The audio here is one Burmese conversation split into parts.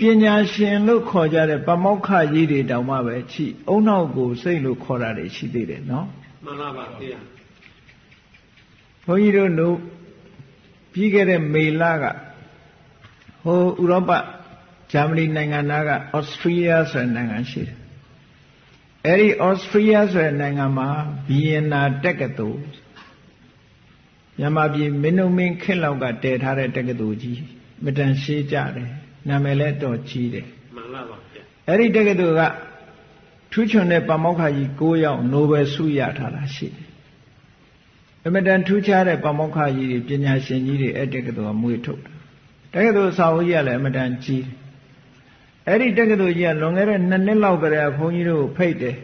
ပညာရှင်လို့ခေါ်ကြတဲ့ပမောက္ခကြီးတွေတောင်မှပဲချိအုံနောက်ကိုစိတ်လို့ခေါ်တာတွေရှိသေးတယ်နော်မှန်ပါပါဗျာဘုန်းကြီးတို့တို့ပြီးခဲ့တဲ့မေလကဟိုဥရောပဂျာမနီနိုင်ငံသားကဩစတြီးယားဆိုတဲ့နိုင်ငံရှိတယ်အဲ့ဒီဩစတြီးယားဆိုတဲ့နိုင်ငံမှာဗီယင်နာတက္ကသိုလ်မြန်မာပြည်မင်းတို့မင်းခက်လောက်ကတည်ထားတဲ့တက္ကသိုလ်ကြီးမတန်ရှေးကြတယ် နာမည်လည်းတော်ကြီးတယ်မှန်ပါပါဗျအဲ့ဒီတက္ကသိုလ်ကထူးချွန်တဲ့ပမောက္ခကြီး9ယောက်နိုဘယ်ဆုရထားတာရှိတယ်အမတန်ထူးခြားတဲ့ပမောက္ခကြီးတွေပညာရှင်ကြီးတွေအဲ့တက္ကသိုလ်ကမွေးထုတ်တာတက္ကသိုလ်စာအုပ်ကြီးကလည်းအမတန်ကြီးတယ်အဲ့ဒီတက္ကသိုလ်ကြီးကလွန်ခဲ့တဲ့နှစ်နှစ်လောက်ကတည်းကဘုန်းကြီးတို့ဖိတ်တယ်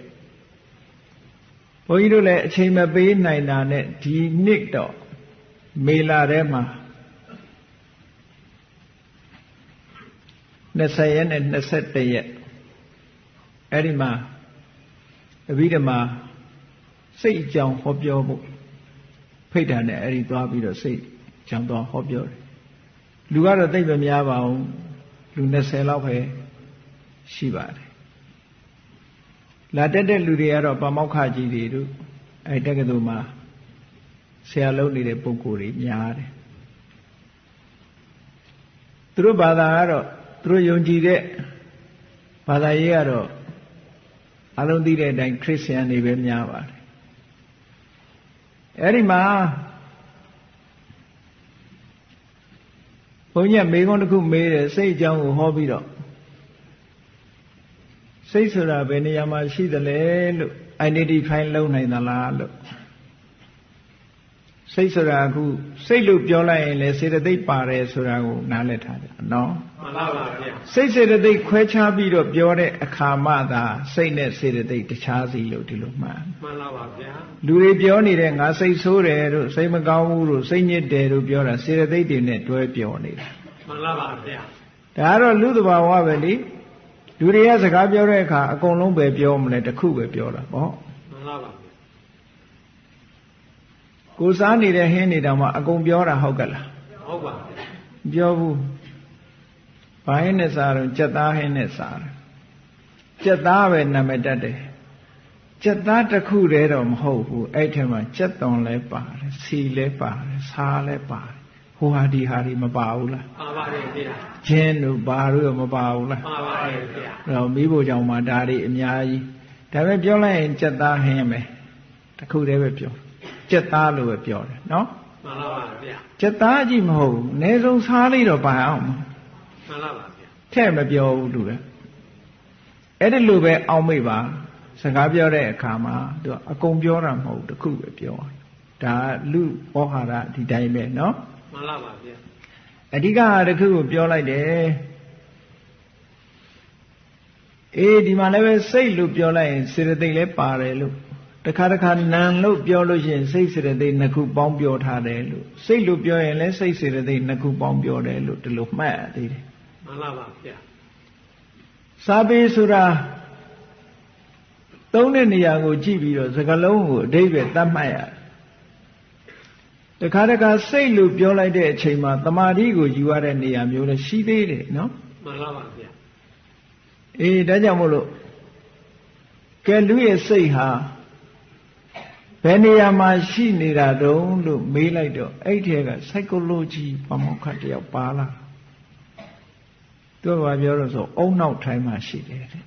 ဘုန်းကြီးတို့လည်းအချိန်မပေးနိုင်တာနဲ့ဒီနှစ်တော့မေလာထဲမှာ 20ရက်နဲ့21ရက်အဲ့ဒီမှာအဘိဓမ္မာစိတ်အကြောင်းဟောပြောဖို့ဖိတ်တာနဲ့အဲ့ဒီသွားပြီးတော့စိတ်အကြောင်းသွားဟောပြောတယ်လူကတော့သိပ်မများပါဘူးလူ20လောက်ပဲရှိပါတယ်လာတက်တဲ့လူတွေကတော့ပမောက္ခကြီးတွေတို့အဲတက္ကသိုလ်မှာဆရာလုပ်နေတဲ့ပုံကိုယ်တွေများတယ်သူတို့ဘာသာကတော့ သူတို့ယုံကြည်တဲ့ဘာသာရေးကတော့အလုံးသိတဲ့အတိုင်းခရစ်ယာန်တွေပဲများပါတယ်အဲ့ဒီမှာဘုန်းကြီးမေခွန်းတစ်ခုမေးတယ်စိတ်အကြောင်းကိုဟောပြီးတော့စိတ်ဆိုတာဘယ်နေရာမှာရှိသလဲလို့ identify လုပ်နိုင်သလားလို့ စိတ်ဆိုတာအခုစိတ်လို့ပြောလိုက်ရင်လေစေတသိက်ပါတယ်ဆိုတာကိုနားလည်ထားကြနော်မှန်ပါပါဗျာစိတ်စေတသိက်ခွဲခြားပြီးတော့ပြောတဲ့အခါမှသာစိတ်နဲ့စေတသိက်တခြားစီလို့ဒီလိုမှန်မှန်ပါပါဗျာလူတွေပြောနေတဲ့ငါစိတ်ဆိုးတယ်တို့စိတ်မကောင်းဘူးတို့စိတ်ညစ်တယ်တို့ပြောတာစေတသိက်တွေနဲ့တွဲပြောနေတာမှန်ပါပါဗျာဒါကတော့လူသဘာဝပဲလေလူတွေကစကားပြောတဲ့အခါအကုန်လုံးပဲပြောမလဲတခုပဲပြောတာပေါ့မှန်ပါပါ ကိုစားနေတဲ့ဟင်းနေတောင်မှအကုန်ပြောတာဟုတ်ကလားဟုတ်ပါပြောဘူးဘာဟင်းနဲ့စားတော့ကြက်သားဟင်းနဲ့စားတယ်ကြက်သားပဲနာမည်တက်တယ်ကြက်သားတစ်ခုတည်းတော့မဟုတ်ဘူးအဲ့ထက်မှကြက်သွန်လည်းပါတယ်စီလည်းပါတယ်စားလည်းပါတယ်ဟိုဟာဒီဟာဒီမပါဘူးလားပါပါတယ်ဗျာကျင်းတို့ဘာတို့မပါဘူးလားပါပါတယ်ဗျာအဲ့တော့မိဖို့ကြောင့်မှဒါတွေအများကြီးဒါပဲပြောလိုက်ရင်ကြက်သားဟင်းပဲတစ်ခုတည်းပဲပြော ကြက်သားလို့ပဲပြောတယ်နော်မှန်ပါပါဗျာကြက်သားကြီးမဟုတ်ဘူးအနည်းဆုံးစားလေးတော့ပါအောင်မှန်ပါပါဗျာထဲ့မပြောဘူးလူပဲအဲ့ဒီလိုပဲအောက်မိပါစကားပြောတဲ့အခါမှာသူကအကုန်ပြောတာမဟုတ်တခုပဲပြောတာဒါလူဩဟာရဒီတိုင်းပဲနော်မှန်ပါပါဗျာအဓိကဟာတခုကိုပြောလိုက်တယ်အေးဒီမှာလည်းပဲစိတ်လို့ပြောလိုက်ရင်စေတသိက်လည်းပါတယ်လို့ တခါတခါနံလို့ပြောလို့ရှိရင်စိတ်စေတသိက်နှစ်ခုပေါင်းပြောထားတယ်လို့စိတ်လို့ပြောရင်လည်းစိတ်စေတသိက်နှစ်ခုပေါင်းပြောတယ်လို့ဒီလိုမှတ်ရသေးတယ်မှန်ပါပါဗျာစာပေဆိုတာသုံးတဲ့နေရာကိုကြည့်ပြီးတော့စကလုံးကိုအဓိပ္ပာယ်သတ်မှတ်ရတခါတခါစိတ်လို့ပြောလိုက်တဲ့အချိန်မှာတမာတိကိုယူရတဲ့နေရာမျိုးလည်းရှိသေးတယ်နော်မှန်ပါပါဗျာအေးဒါကြောင့်မို့လို့ကဲလူရဲ့စိတ်ဟာ ဘယ်နေရာမှာရှိနေတာတုံးလို့မေးလိုက်တော့အဲ့ထဲက psychology ပမောက္ခတယောက်ပါလာသူကပြောလို့ဆိုအုံနောက်ထိုင်းမှာရှိတယ်တဲ့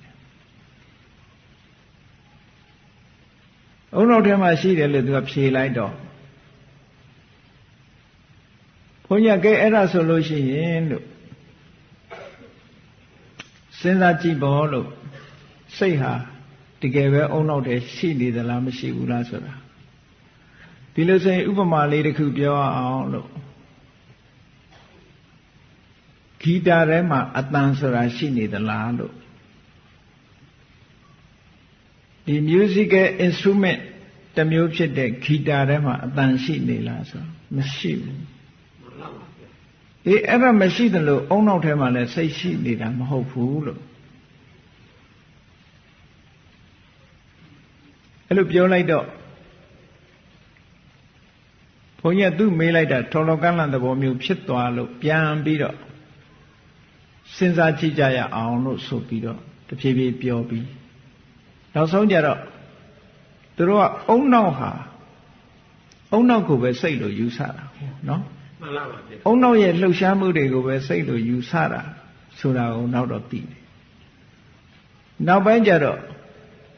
အုံနောက်ထဲမှာရှိတယ်လို့သူကဖြေလိုက်တော့ဘုန်းကြီးကဲအဲ့ဒါဆိုလို့ရှိရင်လို့စဉ်းစားကြည့်ပေါ့လို့စိတ်ဟာတကယ်ပဲအုံနောက်ထဲရှိနေသလားမရှိဘူးလားဆိုတာ ဒီလိုဆိုရင်ဥပမာလေးတစ်ခုပြောအောင်လို့ဂီတာထဲမှာအတန်ဆိုတာရှိနေသလားလို့ဒီ musical instrument တမျိုးဖြစ်တဲ့ဂီတာထဲမှာအတန်ရှိနေလားဆိုမရှိဘူးအေးအဲ့ဒါမရှိသလိုအုံနောက်ထဲမှာလည်းစိတ်ရှိနေတာမဟုတ်ဘူးလို့အဲ့လိုပြောလိုက်တော့ဘု န်းကြီးကသူ့မေးလိုက်တာထော်လောကန့်လန့်သဘောမျိုးဖြစ်သွားလို့ပြန်ပြီးတော့စဉ်းစားကြည့်ကြရအောင်လို့ဆိုပြီးတော့တဖြည်းဖြည်းပြောပြီးနောက်ဆုံးကြတော့သူတို့ကအုံနောက်ဟာအုံနောက်ကိုပဲစိတ်လို့ယူဆတာနော်မှန်လားပါဗျာအုံနောက်ရဲ့လှုပ်ရှားမှုတွေကိုပဲစိတ်လို့ယူဆတာဆိုတာကိုနောက်တော့သိတယ်နောက်ပိုင်းကျတော့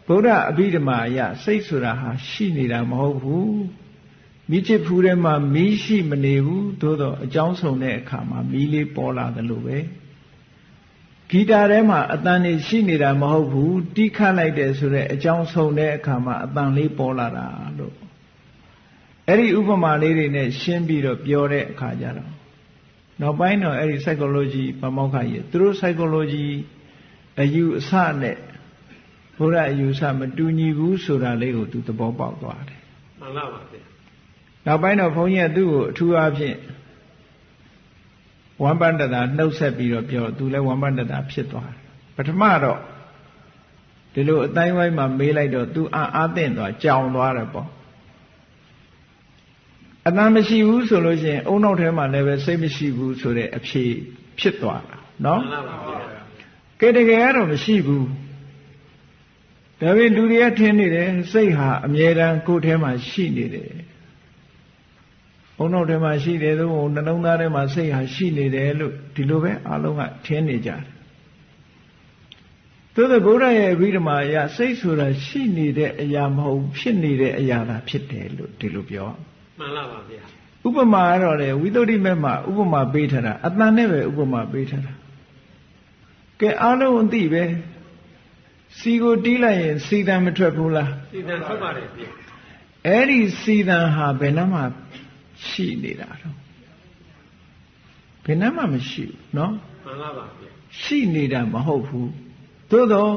ဗုဒ္ဓအဘိဓမ္မာအရစိတ်ဆိုတာဟာရှိနေတာမဟုတ်ဘူး မိချစ်ဖူးထဲမှာမီးရှိမနေဘူးသို့တော့အကြောင်းဆုံးတဲ့အခါမှာမီးလေးပေါ်လာတယ်လို့ပဲဂီတာထဲမှာအတန်နေရှိနေတာမဟုတ်ဘူးတိခတ်လိုက်တယ်ဆိုတဲ့အကြောင်းဆုံးတဲ့အခါမှာအတန်လေးပေါ်လာတာလို့အဲ့ဒီဥပမာလေးတွေနဲ့ရှင်းပြီးတော့ပြောတဲ့အခါကျတော့နောက်ပိုင်းတော့အဲ့ဒီ psychology ပမောက္ခကြီးသူတို့ psychology အယူအဆနဲ့ဘုရားအယူအဆမတူညီဘူးဆိုတာလေးကိုသူသဘောပေါက်သွားတယ်မှန်လားပါဗျာ နောက်ပိုင်းတော့ဘုန်းကြီးကသူ့ကိုအထူးအားဖြင့်ဝမ်ပန္တတာနှုတ်ဆက်ပြီးတော့ပြောသူလည်းဝမ်ပန္တတာဖြစ်သွားတယ်ပထမတော့ဒီလိုအတိုင်းဝိုင်းမှာမေးလိုက်တော့သူအာအာသင့်သွားကြောင်သွားတယ်ပေါ့အတန်မရှိဘူးဆိုလို့ရှိရင်အုံနောက်ထဲမှာလည်းပဲစိတ်မရှိဘူးဆိုတဲ့အဖြေဖြစ်သွားတာနော်မှန်လားပါဗျာကဲတကယ်ကတော့မရှိဘူးဒါပေမဲ့လူတွေကထင်နေတယ်စိတ်ဟာအမြဲတမ်းကိုယ်ထဲမှာရှိနေတယ်ဘုံ နောက်ထဲမှာရှိတယ်သို့မဟုတ်နှလုံးသားထဲမှာစိတ်ဟာရှိနေတယ်လို့ဒီလိုပဲအလုံးကထင်နေကြတယ်သို့သောဗုဒ္ဓရဲ့အဘိဓမ္မာအရစိတ်ဆိုတာရှိနေတဲ့အရာမဟုတ်ဖြစ်နေတဲ့အရာသာဖြစ်တယ်လို့ဒီလိုပြောမှန်လားပါဗျာဥပမာကတော့လေဝိသုဒ္ဓိမေမှာဥပမာပေးထားတာအတန်နဲ့ပဲဥပမာပေးထားတာကဲအားလုံးအသိပဲစီကိုတီးလိုက်ရင်စီတံမထွက်ဘူးလားစီတန်ထွက်ပါတယ်ဗျာအဲ့ဒီစီတံဟာဘယ်နှမှ ရှိနေတာတော့ဘယ်နှမှမရှိဘူးเนาะ မှန်လားပါဗျာ ရှိနေတာမဟုတ်ဘူးသို့တော့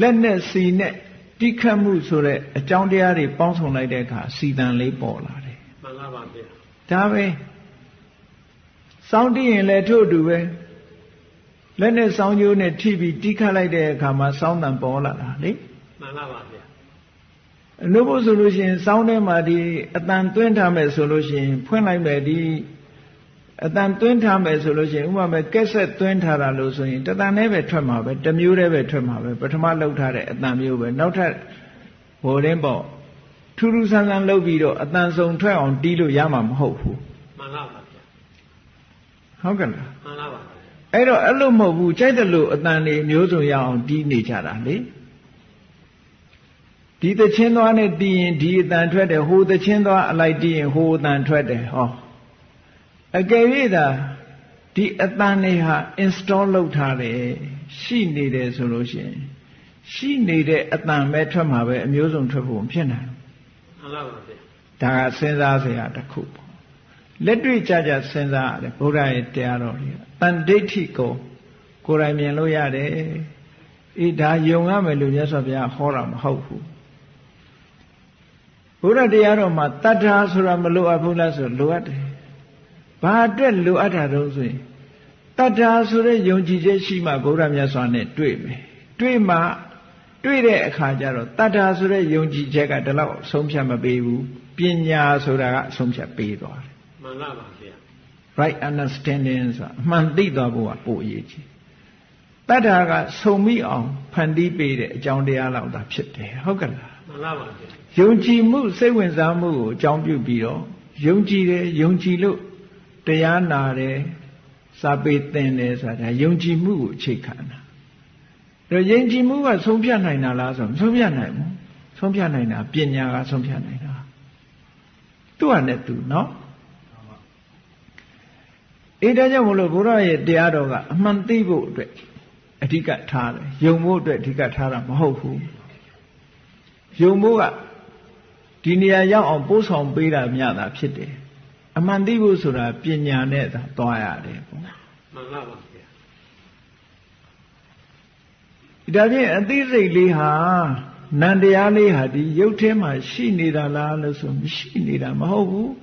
လက်နဲ့စီနဲ့တိခတ်မှုဆိုတဲ့အကြောင်းတရားတွေပေါင်းစုံလိုက်တဲ့အခါစီတံလေးပေါ်လာတယ် မှန်လားပါဗျာ ဒါပဲစောင်းတည်ရင်လည်းထို့အတူပဲလက်နဲ့စောင်းကျိုးနဲ့ထိပြီးတိခတ်လိုက်တဲ့အခါမှာစောင်းတံပေါ်လာတာလေ မှန်လားပါဗျာ အလို့ဖို့ဆိုလို့ရှိရင်စောင်းထဲမှာဒီအတန်သွင်းထားမယ်ဆိုလို့ရှိရင်ဖွင့်လိုက်မယ်ဒီအတန်သွင်းထားမယ်ဆိုလို့ရှိရင်ဥပမာကက်ဆက်သွင်းထားတာလို့ဆိုရင်တတန်နဲ့ပဲထွက်မှာပဲတစ်မျိုးတည်းပဲထွက်မှာပဲပထမလောက်ထားတဲ့အတန်မျိုးပဲနောက်ထပ်ဟိုတင်းပေါ့ထူးထူးဆန်းဆန်းလုပ်ပြီးတော့အတန်စုံထွက်အောင်တီးလို့ရမှာမဟုတ်ဘူးမှန်လားပါဗျာဟုတ်ကဲ့လားမှန်လားပါဗျာအဲ့တော့အဲ့လိုမဟုတ်ဘူးကြိုက်တယ်လို့အတန်နေမျိုးစုံရအောင်တီးနေကြတာလေ ဒီသချင်းသွားနဲ့တီးရင်ဒီအတန်ထွက်တယ်ဟိုသချင်းသွားအလိုက်တီးရင်ဟိုအတန်ထွက်တယ်ဟောအကယ်၍သာဒီအတန်တွေဟာ install လုပ်ထားတယ်ရှိနေတယ်ဆိုလို့ရှိရင်ရှိနေတဲ့အတန်ပဲထွက်မှာပဲအမျိုးစုံထွက်ဖို့မဖြစ်နိုင်ဘူးမှန်လားပါဗျာဒါကစဉ်းစားစရာတစ်ခုပေါ့လက်တွေ့ကြကြစဉ်းစားရတယ်ဘုရားရဲ့တရားတော်တွေတန်ဒိဋ္ဌိကိုကိုယ်တိုင်မြင်လို့ရတယ်အေးဒါယုံရမယ်လို့မြတ်စွာဘုရားဟောတာမဟုတ်ဘူး ဘုရားတရားတော်မှာတတ္ထာဆိုတာမလိုအပ်ဘူးလားဆိုလိုအပ်တယ်ဘာအတွက်လိုအပ်တာတော့ဆိုရင်တတ္ထာဆိုတဲ့ယုံကြည်ချက်ရှိမှဘုရားမြတ်စွာနဲ့တွေ့မယ်တွေ့မှတွေ့တဲ့အခါကျတော့တတ္ထာဆိုတဲ့ယုံကြည်ချက်ကဒီလောက်အဆုံးဖြတ်မပေးဘူးပညာဆိုတာကအဆုံးဖြတ်ပေးသွားတယ်မှန်လားပါဗျာ right understanding ဆိုတာအမှန်သိသွားဖို့ကပိုအရေးကြီးတတ္ထာကစုံမိအောင်ဖန်တီးပေးတဲ့အကြောင်းတရားလောက်သာဖြစ်တယ်ဟုတ်ကဲ့လား မှန်လားပါဗျာ ယုံကြည်မှုစိတ်ဝင်စားမှုကိုအကြောင်းပြုပြီးတော့ယုံကြည်တယ်ယုံကြည်လို့တရားနာတယ်စာပေသင်တယ်ဆိုတာဒါယုံကြည်မှုကိုအခြေခံတာအဲ့တော့ယုံကြည်မှုကဆုံးဖြတ်နိုင်တာလားဆိုတော့မဆုံးဖြတ်နိုင်ဘူးဆုံးဖြတ်နိုင်တာပညာကဆုံးဖြတ်နိုင်တာသူ့ဟာနဲ့သူเนาะအေးဒါကြောင့်မလို့ဘုရားရဲ့တရားတော်ကအမှန်သိဖို့အတွက်အဓိကထားတယ်ယုံဖို့အတွက်အဓိကထားတာမဟုတ်ဘူး ယုံဖို့ကဒီနေရာရောက်အောင်ပို့ဆောင်ပေးတာမြတာဖြစ်တယ်အမှန်သိဖို့ဆိုတာပညာနဲ့သာသွားရတယ်ပေါ့မှန်လားပါဗျာဒါဖြင့်အသိစိတ်လေးဟာနန္တရားလေးဟာဒီရုပ်ထဲမှာရှိနေတာလားလို့ဆိုမရှိနေတာမဟုတ်ဘူး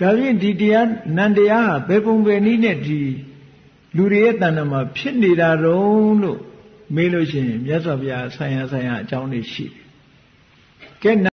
ဒါဖြင့်ဒီတရားနန္တရားဟာဘယ်ပုံပဲနည်းနဲ့ဒီလူတွေရဲ့တဏ္ဍာမှာဖြစ်နေတာတုံးလို့မေးလို့ရှိရင်မြတ်စွာဘုရားဆံရဆံရအကြောင်းတွေရှိတယ် ကဲ